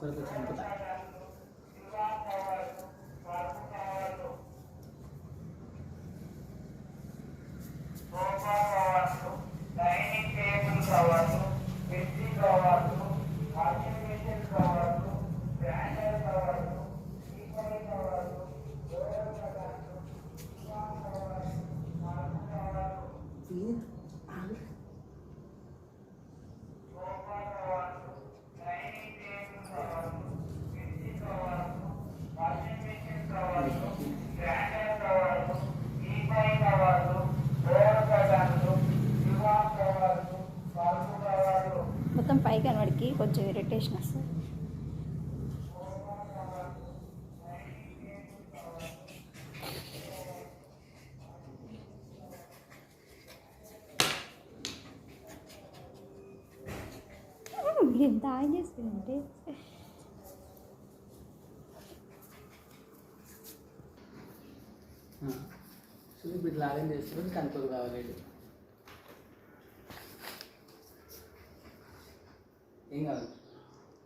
करके तो हमको Thank you. మొత్తం పై కనబడికి కొంచెం ఇరిటేషన్ వస్తుంది. ఎంత ఆన్ చేస్తుందంటే? చూపి ఇట్లా అరేంజ్ చేసుకొని కంట్రోల్ కావాలి 婴儿